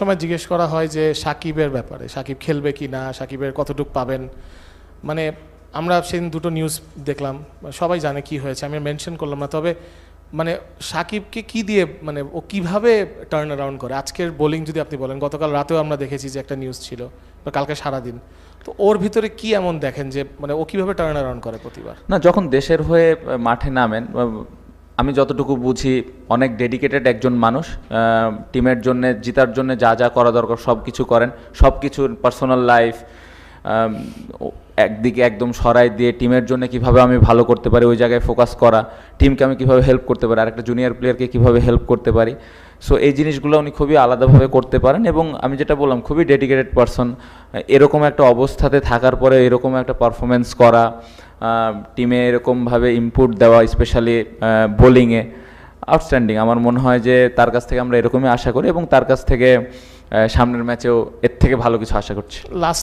সময় জিজ্ঞেস করা হয় যে সাকিবের ব্যাপারে, সাকিব খেলবে কি না, সাকিবের কতটুক পাবেন? মানে আমরা সেদিন দুটো নিউজ দেখলাম, সবাই জানে কি হয়েছে, আমি মেনশন করলাম না, তবে মানে সাকিবকে কি দিয়ে মানে ও কীভাবে টার্ন অ্যারাউন্ড করে? আজকের বোলিং যদি আপনি বলেন, গতকাল রাতেও আমরা দেখেছি যে একটা নিউজ ছিল, বা কালকে সারাদিন। তো ওর ভিতরে কি এমন দেখেন যে মানে ও কীভাবে টার্ন অ্যারাউন্ড করে প্রতিবার? না, যখন দেশের হয়ে মাঠে নামেন আমি যতটুকু বুঝি, অনেক ডেডিকেটেড একজন মানুষ টিমের জন্য, জিতার জন্য যা যা করা দরকার সব কিছু করেন। সব কিছু পার্সোনাল লাইফ একদিকে একদম সরাই দিয়ে টিমের জন্য কীভাবে আমি ভালো করতে পারি, ওই জায়গায় ফোকাস করা টিমকে আমি কীভাবে হেল্প করতে পারি আর একটা জুনিয়র প্লেয়ারকে কীভাবে হেল্প করতে পারি। সো এই জিনিসগুলো উনি খুবই আলাদাভাবে করতে পারেন এবং আমি যেটা বললাম, খুবই ডেডিকেটেড পারসন এরকম একটা অবস্থাতে থাকার পরে এরকম একটা পারফরমেন্স করা টিমে এরকমভাবে ইনপুট দেওয়া স্পেশালি বোলিংয়ে আউটস্ট্যান্ডিং আমার মনে হয় যে তার কাছ থেকে আমরা এরকমই আশা করি এবং তার কাছ থেকে সামনের ম্যাচেও এর থেকে ভালো কিছু আশা করছি। লাস্ট